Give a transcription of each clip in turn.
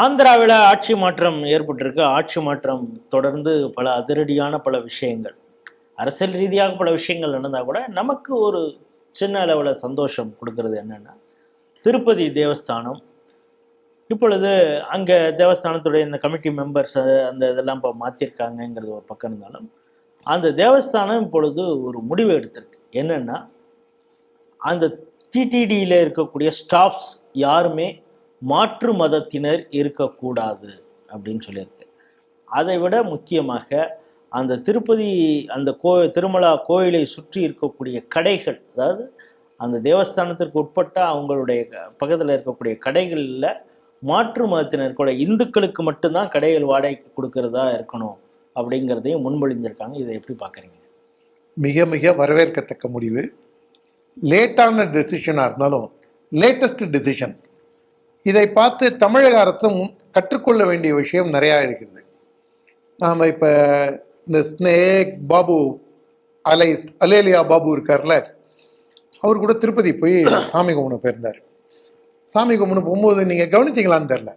ஆந்திராவில் ஆட்சி மாற்றம் ஏற்பட்டிருக்கு. ஆட்சி மாற்றம் தொடர்ந்து பல அதிரடியான பல விஷயங்கள். அரசியல் ரீதியாக பல விஷயங்கள் நடந்தால் கூட நமக்கு ஒரு சின்ன அளவில் சந்தோஷம் கொடுக்கறது என்னென்னா திருப்பதி தேவஸ்தானம். இப்பொழுது அங்கே தேவஸ்தானத்துடைய இந்த கமிட்டி மெம்பர்ஸ் அந்த இதெல்லாம் இப்போ மாற்றிருக்காங்கங்கிறது ஒரு பக்கம் இருந்தாலும் அந்த தேவஸ்தானம் இப்பொழுது ஒரு முடிவு எடுத்திருக்கு. என்னென்னா அந்த டிடிடியில் இருக்கக்கூடிய ஸ்டாஃப்ஸ் யாருமே மாற்று மதத்தினர் இருக்கக்கூடாது அப்படின்னு சொல்லியிருக்கு. அதை விட முக்கியமாக அந்த திருப்பதி அந்த கோ திருமலா கோயிலை சுற்றி இருக்கக்கூடிய கடைகள் அதாவது அந்த தேவஸ்தானத்திற்கு உட்பட்ட அவங்களுடைய பக்கத்தில் இருக்கக்கூடிய கடைகளில் மாற்று மதத்தினர் கூட இந்துக்களுக்கு மட்டும்தான் கடைகள் வாடகைக்கு கொடுக்கறதா இருக்கணும் அப்படிங்கிறதையும் முன்மொழிஞ்சிருக்காங்க இதை எப்படி பார்க்குறீங்க? மிக மிக வரவேற்கத்தக்க முடிவு. லேட்டான டெசிஷனாக இருந்தாலும் லேட்டஸ்ட் டெசிஷன் இதை பார்த்து தமிழக அரசும் கற்றுக்கொள்ள வேண்டிய விஷயம் நிறையா இருக்கிறது நாம் இப்போ இந்த ஸ்னேக் பாபு அலை அலேலியா பாபு இருக்கார்ல அவர் கூட திருப்பதி போய் சாமி கும்பிட போயிருந்தார். சாமி கும்பிட போகும்போது நீங்கள் கவனிச்சிங்களான்னு தெரில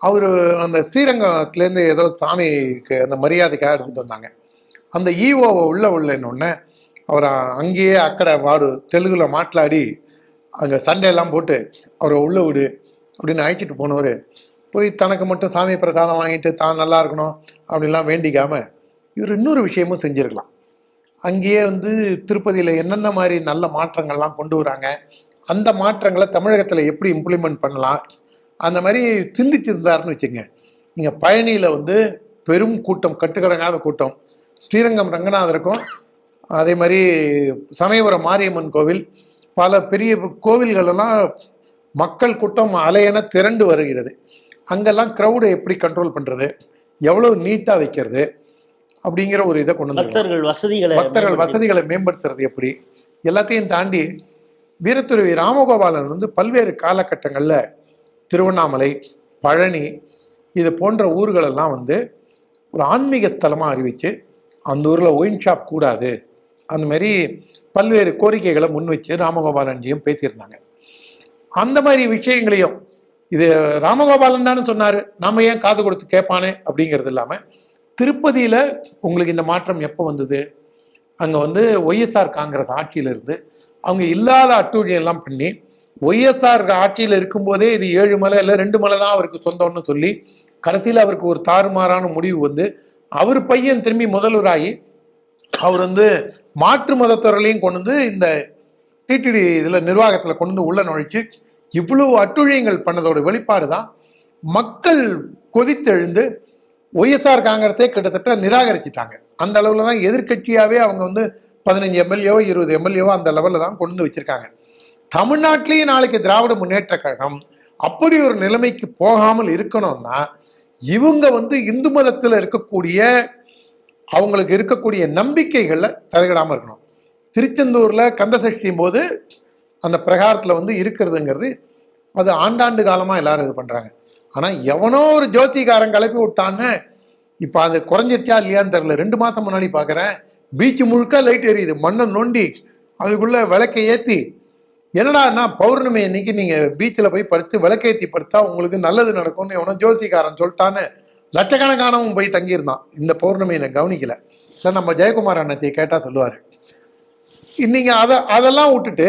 அவர் அந்த ஸ்ரீரங்கத்துலேருந்து ஏதோ சாமிக்கு அந்த மரியாதைக்காக எடுத்துகிட்டு வந்தாங்க. அந்த ஈஓவை உள்ளே உள்ளேன்னொடனே அவரை அங்கேயே அக்கடை வாடு தெலுங்கில் மாట్లాடி அங்கே சண்டையெல்லாம் போட்டு அவரை உள்ளே விடு அப்படின்னு அழைச்சிட்டு போனவர் போய் தனக்கு மட்டும் சாமி பிரசாதம் வாங்கிட்டு தான் நல்லா இருக்கணும் அப்படின்லாம் வேண்டிக்காமல் இவர் இன்னொரு விஷயமும் செஞ்சுருக்கலாம். அங்கேயே வந்து திருப்பதியில் என்னென்ன மாதிரி நல்ல மாற்றங்கள்லாம் கொண்டு வராங்க அந்த மாற்றங்களை தமிழகத்தில் எப்படி இம்ப்ளிமெண்ட் பண்ணலாம் அந்த மாதிரி சிந்திச்சிருந்தாருன்னு வச்சுங்க. நீங்கள் பழனியில் வந்து பெரும் கூட்டம் கட்டுக்கடங்காத கூட்டம். ஸ்ரீரங்கம் ரங்கநாதருக்கும் அதே மாதிரி சமயபுரம் மாரியம்மன் கோவில் பல பெரிய கோவில்களெல்லாம் மக்கள் கூட்டம் அலையென திரண்டு வருகிறது. அங்கெல்லாம் க்ரௌடை எப்படி கண்ட்ரோல் பண்ணுறது எவ்வளோ நீட்டாக வைக்கிறது? அப்படிங்கிற ஒரு இதை கொண்டு பக்தர்கள் வசதிகளை பக்தர்கள் வசதிகளை மேம்படுத்துறது எப்படி? எல்லாத்தையும் தாண்டி வீரத்துறவி ராமகோபாலன் வந்து பல்வேறு காலகட்டங்களில் திருவண்ணாமலை பழனி இது போன்ற ஊர்களெல்லாம் வந்து ஒரு ஆன்மீக ஸ்தலமாக அறிவித்து அந்த ஊரில் ஒயின் ஷாப் கூடாது. அந்த மாதிரி பல்வேறு கோரிக்கைகளை முன் வச்சு ராமகோபாலன்ஜியும் பேசியிருந்தாங்க அந்த மாதிரி விஷயங்களையும் இது ராமகோபாலன் தானே சொன்னார் நாம் ஏன் காது கொடுத்து கேட்பானே அப்படிங்கிறது இல்லாமல் திருப்பதியில் உங்களுக்கு இந்த மாற்றம் எப்போ வந்தது? அங்கே வந்து ஒய்எஸ்ஆர் காங்கிரஸ் ஆட்சியில் இருந்து அவங்க இல்லாத அட்டூழியம் எல்லாம் பண்ணி ஒய்எஸ்ஆர் ஆட்சியில் இருக்கும்போதே இது ஏழு மலை இல்லை ரெண்டு மலை தான் அவருக்கு சொந்தம்னு சொல்லி கடைசியில் அவருக்கு ஒரு தாறுமாறான முடிவு வந்து அவர் பையன் திரும்பி முதல்வராகி அவர் வந்து மாற்று மதத்தவர்களையும் கொண்டு வந்து இந்த டிடிடி இதில் நிர்வாகத்தில் கொண்டு வந்து உள்ள நுழைச்சு இவ்வளவு அட்டுழியங்கள் பண்ணதோட வெளிப்பாடு தான். மக்கள் கொதித்தெழுந்து ஒய்எஸ்ஆர் காங்கிரஸே கிட்டத்தட்ட நிராகரிச்சிட்டாங்க. அந்த அளவில் தான் எதிர்க்கட்சியாகவே அவங்க வந்து பதினஞ்சு எம்எல்ஏவோ இருபது எம்எல்ஏவோ அந்த லெவலில் தான் கொண்டு வந்து வச்சிருக்காங்க. தமிழ்நாட்டிலேயே நாளைக்கு திராவிட முன்னேற்ற கழகம் அப்படி ஒரு நிலைமைக்கு போகாமல் இருக்கணும்னா இவங்க வந்து இந்து மதத்தில் இருக்கக்கூடிய அவங்களுக்கு இருக்கக்கூடிய நம்பிக்கைகளில் தலையிடாமல் இருக்கணும். திருச்செந்தூரில் கந்தசஷ்டியும் போது அந்த பிரகாரத்தில் வந்து இருக்கிறதுங்கிறது அது ஆண்டாண்டு காலமாக எல்லாரும் இது பண்ணுறாங்க ஆனால் எவனோ ஒரு ஜோதிகாரன் கிளப்பி விட்டான்னு இப்போ அது குறைஞ்சிருச்சா இல்லையான்னு தெரில ரெண்டு மாதம் முன்னாடி பார்க்குறேன் பீச் முழுக்க லைட் எரியுது. மண்ணை நோண்டி அதுக்குள்ளே விளக்கை ஏற்றி என்னடான்னா பௌர்ணமி அன்னைக்கு நீங்கள் பீச்சில் போய் படுத்து விளக்கேற்றி படுத்தா உங்களுக்கு நல்லது நடக்கும்னு எவனோ ஜோதிகாரன் சொல்லிட்டான்னு லட்சக்கணக்கானவன் போய் தங்கியிருந்தான். இந்த பௌர்ணமியை கவனிக்கல. சார் நம்ம ஜெயக்குமார் அண்ணத்தையை கேட்டால் சொல்லுவார். இன்னைக்கு அதை அதெல்லாம் விட்டுட்டு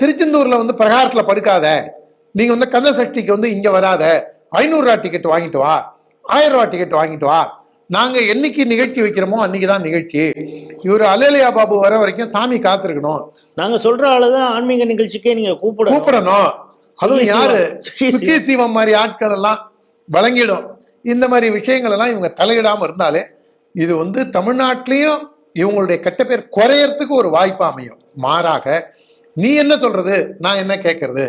திருச்செந்தூரில் வந்து பிரகாரத்தில் படுக்காத. நீங்கள் வந்து கந்த சஷ்டிக்கு வந்து இங்கே வராத. ஐநூறுரூவா டிக்கெட் வாங்கிட்டு வா. ஆயிரம் ரூபா டிக்கெட் வாங்கிட்டு வா. நாங்கள் என்னைக்கு நிகழ்ச்சி வைக்கிறோமோ அன்னைக்கு தான் நிகழ்ச்சி. இவர் அலேலியா பாபு வர வரைக்கும் சாமி காத்திருக்கணும். நாங்க சொல்ற ஆளுதான் ஆன்மீக நிகழ்ச்சிக்கே நீங்க கூப்பிடணும். கூப்பிடணும். அதுவும் யாரு? சுக்கி சிவம் மாதிரி ஆட்கள் எல்லாம் வழங்கிடும். இந்த மாதிரி விஷயங்கள் எல்லாம் இவங்க தலையிடாம இருந்தாலே இது வந்து தமிழ்நாட்டிலையும் இவங்களுடைய கெட்ட பேர் குறையறதுக்கு ஒரு வாய்ப்பு அமையும். மாறாக நீ என்ன சொல்றது? நான் என்ன கேட்கறது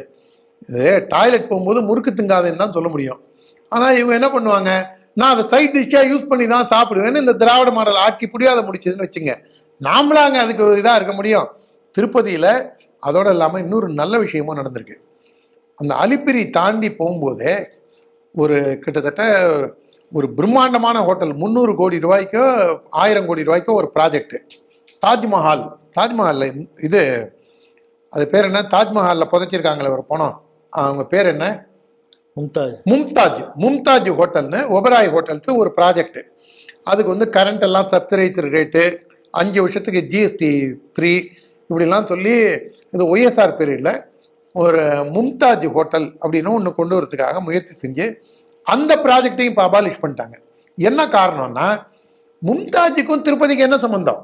இது டாய்லெட் போகும்போது முறுக்கு திங்காதுன்னு தான் சொல்ல முடியும். ஆனால் இவங்க என்ன பண்ணுவாங்க? நான் அதை சைட் டிஷ்ஷாக யூஸ் பண்ணி தான் சாப்பிடுவேன்னு இந்த திராவிட மாடல் ஆட்சி புரியாத முடிச்சதுன்னு வச்சுங்க. நாமளாங்க அதுக்கு இதாக இருக்க முடியும். திருப்பதியில் அதோடு இல்லாமல் இன்னொரு நல்ல விஷயமும் நடந்திருக்கு. அந்த அலிப்பிரி தாண்டி போகும்போதே ஒரு கிட்டத்தட்ட ஒரு பிரம்மாண்டமான ஹோட்டல் முந்நூறு கோடி ரூபாய்க்கோ ஆயிரம் கோடி ரூபாய்க்கோ ஒரு ப்ராஜெக்ட் தாஜ்மஹால் தாஜ்மஹாலில் இது அது பேர் என்ன? தாஜ்மஹாலில் புதைச்சிருக்காங்களே ஒரு பணம் அவங்க பேர் என்ன? மும்தாஜ். மும்தாஜ். மும்தாஜ் ஹோட்டல்னு ஒபராய் ஹோட்டல்ஸ் ஒரு ப்ராஜெக்ட் அதுக்கு வந்து கரண்ட் எல்லாம் சப்சிடைசர் ரேட்டு அஞ்சு வருஷத்துக்கு ஜிஎஸ்டி ஃப்ரீ இப்படிலாம் சொல்லி இது ஒய்எஸ்ஆர் பீரியடில் ஒரு மும்தாஜ் ஹோட்டல் அப்படின்னு ஒன்று கொண்டு வரதுக்காக முயற்சி செஞ்சு அந்த ப்ராஜெக்டையும் இப்போ அபாலிஷ் பண்ணிட்டாங்க. என்ன காரணம்னா மும்தாஜுக்கும் திருப்பதிக்கு என்ன சம்பந்தம்?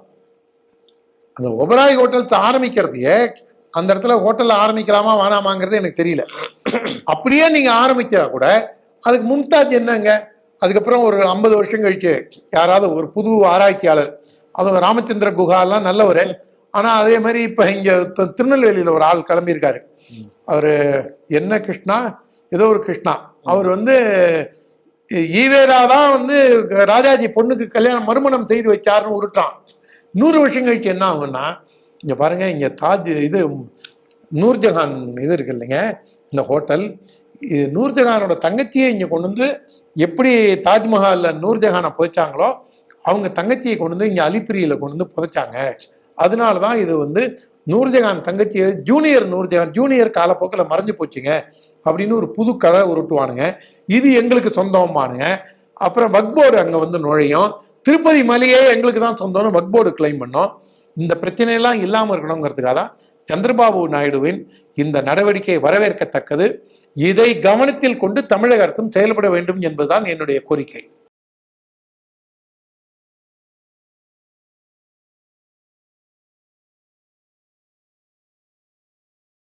அந்த ஒபராய் ஹோட்டல்ஸ் ஆரம்பிக்கிறதையே அந்த இடத்துல ஹோட்டல் ஆரம்பிக்கலாமா வேணாமாங்கிறது எனக்கு தெரியல. அப்படியே நீங்க ஆரம்பிச்சா கூட அதுக்கு மும்தாஜ் என்னங்க? அதுக்கப்புறம் ஒரு ஐம்பது வருஷம் கழிச்சு யாராவது ஒரு புது ஆராய்ச்சியாளர் அது ராமச்சந்திர குஹா எல்லாம் நல்லவர். ஆனா அதே மாதிரி இப்ப இங்க திருநெல்வேலியில ஒரு ஆள் கிளம்பியிருக்காரு. அவரு என்ன கிருஷ்ணா? ஏதோ ஒரு கிருஷ்ணா. அவர் வந்து ஈவேரா தான் வந்து ராஜாஜி பொண்ணுக்கு கல்யாணம் மறுமணம் செய்து வச்சாருன்னு உருட்டான் நூறு வருஷம் கழிச்சு என்ன ஆகும்னா இங்க பாருங்க இங்க தாஜ் இது நூர்ஜஹான் இது இருக்கு இல்லைங்க இந்த ஹோட்டல். இது நூர்ஜஹானோட தங்கச்சியை இங்க கொண்டு வந்து எப்படி தாஜ்மஹால்ல நூர்ஜஹானை புதைச்சாங்களோ அவங்க தங்கச்சியை கொண்டு வந்து இங்க அலிப்பிரியில கொண்டு வந்து புதைச்சாங்க. அதனால தான் இது வந்து நூர்ஜஹான் தங்கச்சி ஜூனியர் நூர்ஜஹான் ஜூனியர் காலப்போக்கில் மறைஞ்சு போச்சுங்க. அப்படின்னு ஒரு புது கதை உருட்டுவானுங்க. இது எங்களுக்கு சொந்தமானுங்க அப்புறம் வக்போர்டு அங்கே வந்து நுழையும். திருப்பதி மலையே எங்களுக்கு தான் சொந்தம்னு வக்போர்டு கிளைம் பண்ணோம். இந்த பிரச்சனையெல்லாம் இல்லாமல் இருக்கணுங்கிறதுக்காக தான் சந்திரபாபு நாயுடுவின் இந்த நடவடிக்கை வரவேற்கத்தக்கது. இதை கவனத்தில் கொண்டு தமிழக அரசும் செயல்பட வேண்டும் என்பதுதான் என்னுடைய கோரிக்கை.